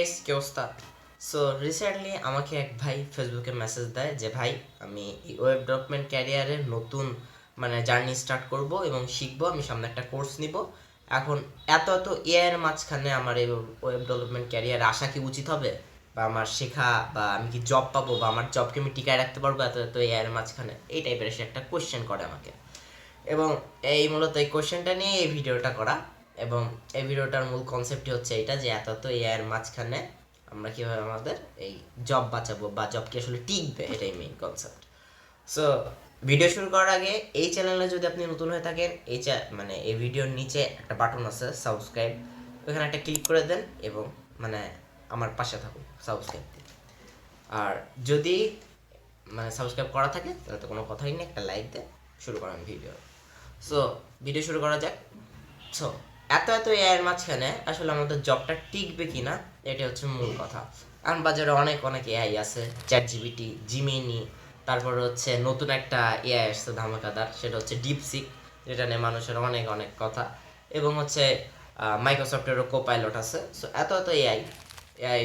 Guys কি অবস্থা? So recently আমাকে এক ভাই ফেসবুকে মেসেজ দেয় যে, ভাই, আমি ওয়েব ডেভেলপমেন্ট ক্যারিয়ারে নতুন মানে জার্নি স্টার্ট করব এবং শিখব, আমি সামনে একটা কোর্স নিব। এখন এত এত এআই এর মাঝখানে আমার এই ওয়েব ডেভেলপমেন্ট ক্যারিয়ার আসা কি উচিত হবে? বা আমার শেখা, বা আমি কি জব পাবো, বা আমার জবকে আমি টিকায় রাখতে পারব এত এত এআই এর মাঝখানে? এই টাইপের সে একটা কোয়েশ্চেন করে আমাকে। এবং এই মূলত এই কোশ্চেনটা নিয়ে এই ভিডিওটা করা। এবং এই ভিডিওটার মূল কনসেপ্টই হচ্ছে এটা যে এত তো এআই এর মাঝখানে আমরা কীভাবে আমাদের এই জব বাঁচাবো বা জব কি আসলে টিকবে, এটাই মেইন কনসেপ্ট সো ভিডিও শুরু করার আগে এই চ্যানেলে যদি আপনি নতুন হয়ে থাকেন, এই মানে এই ভিডিওর নিচে একটা বাটন আছে সাবস্ক্রাইব ওখানে একটা ক্লিক করে দেন এবং মানে আমার পাশে থাকুন সাবস্ক্রাইব দিয়ে। আর যদি মানে সাবস্ক্রাইব করা থাকে, তাহলে তো কোনো কথাই নেই, একটা লাইক দে শুরু করেন ভিডিও সো ভিডিও শুরু করা যাক। সো এত এত এআইয়ের মাঝখানে আসলে আমাদের জবটা টিকবে কি না এটা হচ্ছে মূল কথা। কারণ বাজারে অনেক অনেক এআই আছে চ্যাট জিবিটি জিমিনি তারপর হচ্ছে নতুন একটা এআই আসছে ধামাকাদার, সেটা হচ্ছে ডিপসিক যেটা নিয়ে মানুষের অনেক অনেক কথা। এবং হচ্ছে মাইক্রোসফটেরও কো পাইলট আছে। সো এত এত এআই এআই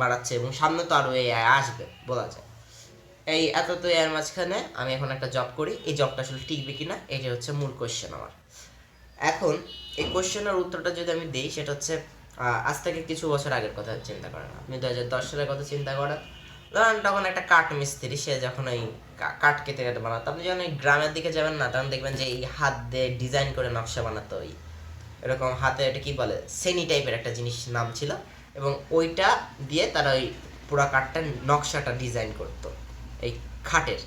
বাড়াচ্ছে এবং সামনে তো আরও এআই আসবে, বলা যায়। এই এত তো এর মাঝখানে আমি এখন একটা জব করি, এই জবটা আসলে টিকবে কিনা এটা হচ্ছে মূল কোয়েশ্চেন আমার। এখন এই কোয়েশ্চেনের উত্তরটা যদি আমি দিই, সেটা হচ্ছে আজ থেকে কিছু বছর আগের কথা চিন্তা করেন আপনি। দু হাজার দশ সালের কথা চিন্তা করেন। ধরেন তখন একটা কাঠ মিস্ত্রি, সে যখন ওই কাঠ কেটে কেটে বানাতো, আপনি যখন ওই গ্রামের দিকে যাবেন না, তখন দেখবেন যে এই হাত দিয়ে ডিজাইন করে নকশা বানাতো ওই। এরকম হাতে এটা কি বলে, সেনি টাইপের একটা জিনিস নাম ছিল। এবং ওইটা দিয়ে তারা ওই পুরা কাঠটা, নকশাটা ডিজাইন করতো, এই খাটের।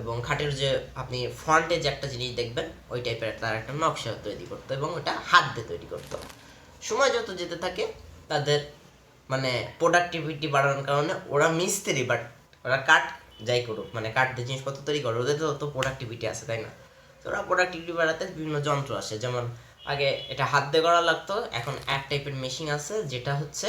এবং খাটের যে আপনি ফ্রন্টে যে একটা জিনিস দেখবেন, ওই টাইপের তার একটা নকশা তৈরি করতো এবং ওটা হাত দিয়ে তৈরি করতো। সময় যত যেতে থাকে, তাদের মানে প্রোডাক্টিভিটি বাড়ানোর কারণে ওরা মিস্ত্রি বাট ওরা কাঠ যাই করুক মানে কাঠ দিয়ে জিনিসপত্র তৈরি করে, ওদের তো তো প্রোডাক্টিভিটি আছে, তাই না? তো ওরা প্রোডাক্টিভিটি বাড়াতে বিভিন্ন যন্ত্র আসে, যেমন আগে এটা হাত দিয়ে করা লাগতো, এখন এক টাইপের মেশিন আছে, যেটা হচ্ছে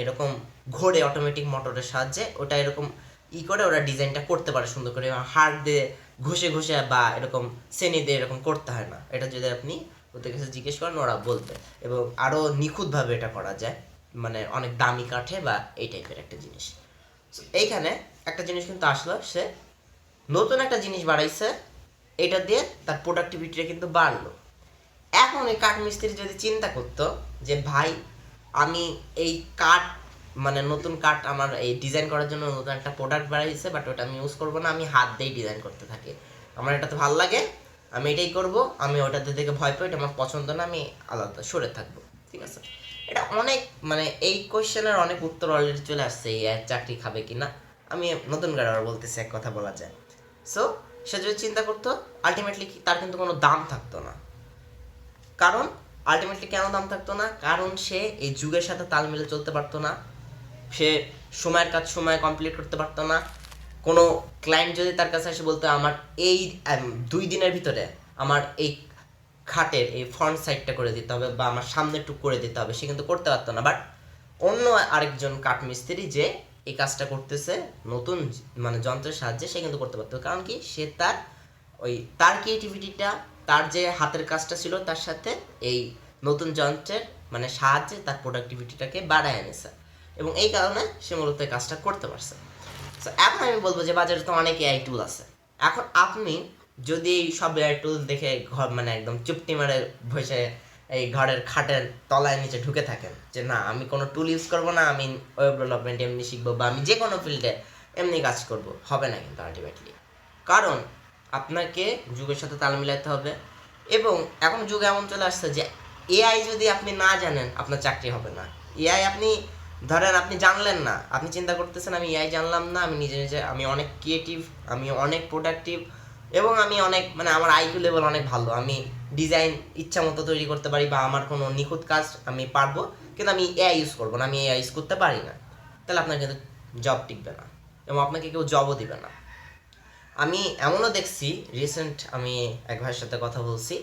এরকম ঘোরে অটোমেটিক মোটরের সাহায্যে, ওটা এরকম ই করে ওরা ডিজাইনটা করতে পারে সুন্দর করে। হাড় দিয়ে ঘষে ঘষে বা এরকম শ্রেণি দিয়ে এরকম করতে হয় না। এটা যদি আপনি ওদের কাছে জিজ্ঞেস করেন, ওরা বলতে এবং আরও নিখুঁতভাবে এটা করা যায়। মানে অনেক দামি কাঠে বা এই টাইপের একটা জিনিস। এইখানে একটা জিনিস কিন্তু আসলো, সে নতুন একটা জিনিস বাড়াইছে। এটা দিয়ে তার প্রোডাক্টিভিটিটা কিন্তু বাড়লো। এখন এই কাঠ মিস্ত্রি যদি চিন্তা করতো যে, ভাই, আমি এই কাঠ মানে নতুন কাঠ আমার এই ডিজাইন করার জন্য নতুন একটা প্রোডাক্ট বাড়াইছে বাট ওটা আমি ইউজ করব না, আমি হাত দিয়েই ডিজাইন করতে থাকি। আমার এটাতে ভালো লাগে, আমি এটাই করব, আমি ওটাতে দেখে ভয় পাই এটা আমার পছন্দ না, আমি আলাদা সরে থাকব, ঠিক আছে? এটা অনেক মানে এই কোয়েশ্চেনের অনেক উত্তর অলরেডি চলে আসছে, এই চাকরি খাবে কিনা আমি নতুন করে আবার বলতেছি, এক কথা বলা যায়। সো সে যদি চিন্তা করতো আলটিমেটলি তার কিন্তু কোনো দাম থাকতো না। কারণ আলটিমেটলি কেন দাম থাকতো না? কারণ সে এই যুগের সাথে তাল মিলে চলতে পারতো না। সে সময়ের কাজ সময় কমপ্লিট করতে পারতো না। কোনো ক্লায়েন্ট যদি তার কাছে এসে বলতো, আমার এই দুই দিনের ভিতরে আমার এই খাটের এই ফ্রন্ট সাইডটা করে দিতে হবে বা আমার সামনে টুক করে দিতে হবে। সে কিন্তু করতে পারতো না। বাট অন্য আরেকজন কাঠ মিস্ত্রি যে এই কাজটা করতেছে, নতুন মানে যন্ত্রের সাহায্যে সে কিন্তু করতে পারতো। কারণ কি? সে তার ওই, তার ক্রিয়েটিভিটিটা তার যে হাতের কাজটা ছিল, তার সাথে এই নতুন যন্ত্রের মানে সাহায্যে তার প্রোডাক্টিভিটিটাকে বাড়ায় এনেছে। এবং এই কারণে সে মূলত কাজটা করতে পারছে। তো এখন আমি বলব যে বাজারে তো অনেক এআই টুল আছে। এখন আপনি যদি সব এআই টুল দেখে ঘর মানে একদম চুপটি মারে বসে এই ঘরের খাটের তলায় নিচে ঢুকে থাকেন যে না, আমি কোনো টুল ইউজ করব না, আমি ওয়েব ডেভেলপমেন্ট এমনি শিখব বা আমি যে কোনো ফিল্ডে এমনি কাজ করব, হবে না কিন্তু আলটিমেটলি কারণ আপনাকে যুগের সাথে তাল মিলাতে হবে এবং এখন যুগ এমন চলে আসছে যে এআই যদি আপনি না জানেন, আপনার চাকরি হবে না। এআই আপনি ধরেন আপনি জানলেন না, আপনি চিন্তা করতেছেন আমি এআই জানলাম না, আমি নিজে নিজে, আমি অনেক ক্রিয়েটিভ আমি অনেক প্রোডাক্টিভ এবং আমি অনেক মানে আমার আইকিউ লেভেল অনেক ভালো, আমি ডিজাইন ইচ্ছা মতো তৈরি করতে পারি বা আমার কোনো নিখুঁত কাজ আমি পারব, কিন্তু আমি এআই ইউজ করব না, আমি এআই ইউজ করতে পারি না। তাহলে আপনার কিন্তু জব টিকবে না, এবং আপনাকে কেউ জবও দিবে না। আমি এমনও দেখছি রিসেন্ট আমি এক ভাইয়ের সাথে কথা বলছি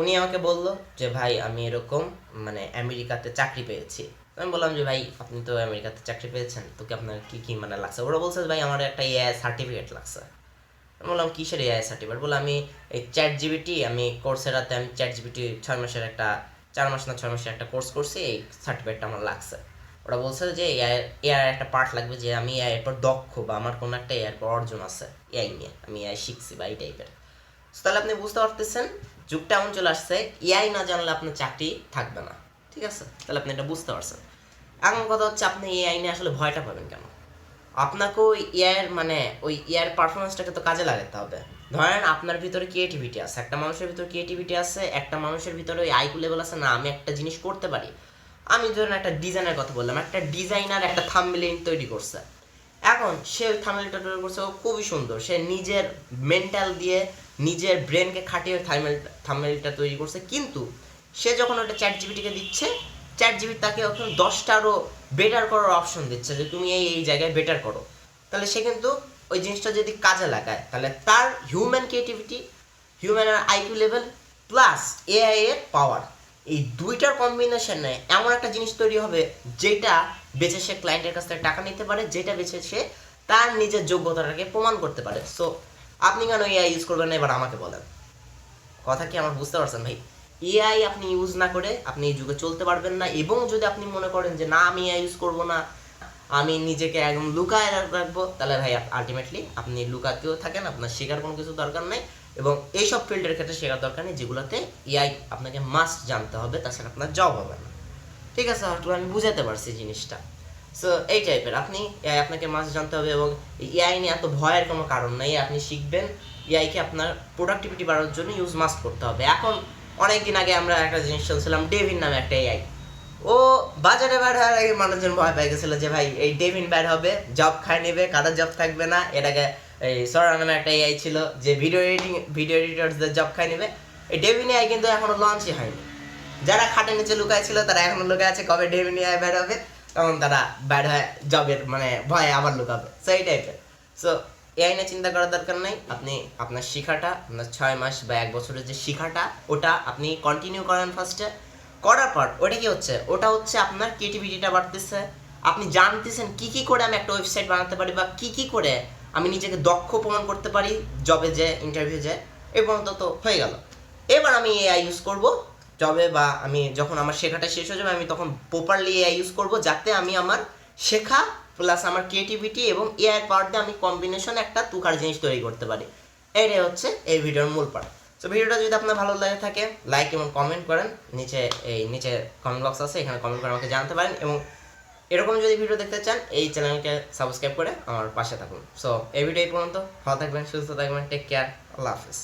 উনি আমাকে বলল যে, ভাই, আমি এরকম মানে আমেরিকাতে চাকরি পেয়েছি। আমি বললাম যে, ভাই, আপনি তো আমেরিকাতে চাকরি পেয়েছেন তো কি আপনার কি কি মানে লাগছে? ওরা বলছে ভাই, আমার একটা এআই সার্টিফিকেট লাগছে। আমি বললাম, কিসের এআই সার্টিফিকেট বলে আমি এই চ্যাট জিবিটি আমি কোর্সেরাতে আমি চ্যাট জিবিটি ছয় মাসের একটা, চার মাস না ছয় মাসের একটা কোর্স করছি, এই সার্টিফিকেটটা আমার লাগছে। ওরা বলছে যে এআই এআই একটা পার্ট লাগবে যে, আমি এআই এর পর দক্ষ বা আমার কোনো একটা এআই অর্জন আছে এআই নিয়ে, আমি এআই শিখছি বা এই টাইপের তাহলে আপনি বুঝতে পারতেছেন, যুগটা এমন চলে আসছে, এআই না জানলে আপনার চাকরি থাকবে না। ঠিক আছে? তাহলে আপনি এটা বুঝতে পারছেন। এখন কথা হচ্ছে, আপনি এআই নিয়ে আসলে ভয়টা পাবেন কেন? আপনাকে ওই এআইয়ের মানে ওই এআইয়ের পারফরমেন্সটাকে তো কাজে লাগাতে হবে। ধরেন আপনার ভিতরে ক্রিয়েটিভিটি আছে, একটা মানুষের ভিতরে ক্রিয়েটিভিটি আছে, একটা মানুষের ভিতরে ওই আইকু লেভেল আছে, না, আমি একটা জিনিস করতে পারি। আমি ধরেন একটা ডিজাইনের কথা বললাম, একটা ডিজাইনার একটা থাম্বনেল তৈরি করছে। এখন সে ওই তৈরি করছে, ও খুবই সুন্দর। সে নিজের মেন্টাল দিয়ে নিজের ব্রেনকে খাটিয়ে ওই থাম্বনেলটা তৈরি করছে। কিন্তু সে যখন ওটা চ্যাট জিবিটিকে দিচ্ছে চ্যাট জিবি তাকে ওখানে দশটা আরও বেটার করার অপশন দিচ্ছে যে, তুমি এই এই জায়গায় বেটার করো। তাহলে সে কিন্তু ওই জিনিসটা যদি কাজে লাগায়, তাহলে তার হিউম্যান ক্রিয়েটিভিটি হিউম্যানের আইকিউ লেভেল প্লাস এআই এর পাওয়ার এই দুইটার কম্বিনেশনে এমন একটা জিনিস তৈরি হবে যেটা বেচে সে ক্লায়েন্টের কাছ থেকে টাকা নিতে পারে, যেটা বেচে সে তার নিজের যোগ্যতাটাকে প্রমাণ করতে পারে। সো আপনি কেন এআই ইউজ করবেন না? এবার আমাকে বলেন। কথা কি আমার বুঝতে পারছেন ভাই? এআই আপনি ইউজ না করে আপনি এই যুগে চলতে পারবেন না, এবং যদি আপনি মনে করেন যে, না, আমি এআই ইউজ করব না, আমি নিজেকে একদম লুকায় রাখব, তাহলে ভাই আলটিমেটলি আপনি লুকাতেও থাকেন, আপনার শেখার কোনো কিছু দরকার নেই, এবং এইসব ফিল্ডের ক্ষেত্রে শেখার দরকার নেই, যেগুলোতে এআই আপনাকে মাস্ট জানতে হবে, তাছাড়া আপনার জব হবে না। ঠিক আছে আমি বুঝাতে পারছি জিনিসটা। সো এই টাইপের আপনি এআই আপনাকে মাস্ট জানতে হবে এবং এআই নিয়ে এত ভয়ের কোনো কারণ নেই, আপনি শিখবেন। এআইকে আপনার প্রোডাক্টিভিটি বাড়ানোর জন্য ইউজ মাস্ট করতে হবে। এখন অনেক দিন আগে আমরা একটা জিনিস শুনছিলাম ডেভিন নামে একটা এআই ও বাজারে বের হওয়ার আগে মানুষজন ভয় পেয়ে, গেছিল যে, ভাই, এই ডেভিন বের হবে জব খাই নেবে কারোর জব থাকবে না? এটাকে এই সরা নামে একটা এআই ছিল, যে ভিডিও এডিটিং ভিডিও এডিটরসদের জব খাই নেবে। এই ডেভিন এআই কিন্তু এখনও লঞ্চই হয়নি। যারা খাটে নিচে লুকায় ছিল, তারা এখনও লুকায় আছে কবে ডেভিন এআই বের হবে। তখন তারা বের হয়ে জবের মানে ভয়ে আবার লুকাবে। সো এই টাইপের সো এআই নিয়ে চিন্তা করার দরকার নেই। আপনি আপনার শিখাটা, আপনার ছয় মাস বা এক বছরের যে শিখাটা, ওটা আপনি কন্টিনিউ করেন ফার্স্টে করার পর ওটা কি হচ্ছে? ওটা হচ্ছে আপনার ক্রিয়েটিভিটিটা বাড়তেছে। আপনি জানতেছেন কি কি করে আমি একটা ওয়েবসাইট বানাতে পারি বা কি কি করে আমি নিজেকে দক্ষ প্রমাণ করতে পারি জবে যে ইন্টারভিউ যে এবং তো তো হয়ে গেল। এবার আমি এআই ইউজ করব। জবে বা আমি যখন আমার শেখাটা শেষ হয়ে যাবে, আমি তখন প্রপারলি এআই ইউজ করব যাতে আমি আমার শেখা প্লাস আমার ক্রিয়েটিভিটি এবং এআই পাওয়ার দিয়ে আমি কম্বিনেশন একটা তুকার জিনিস তৈরি করতে পারি। এটাই হচ্ছে এই ভিডিওর মূল পার্ট তো ভিডিওটা যদি আপনার ভালো লাগে থাকে লাইক এবং কমেন্ট করেন। নিচে এই নিচে কমেন্ট বক্স আছে, এখানে কমেন্ট করে আমাকে জানতে পারেন এবং এরকম যদি ভিডিও দেখতে চান, এই চ্যানেলকে সাবস্ক্রাইব করে আমার পাশে থাকুন। সো এই ভিডিও এই পর্যন্ত। ভালো থাকবেন, সুস্থ থাকবেন টেক কেয়ার আল্লাহ হাফিজ।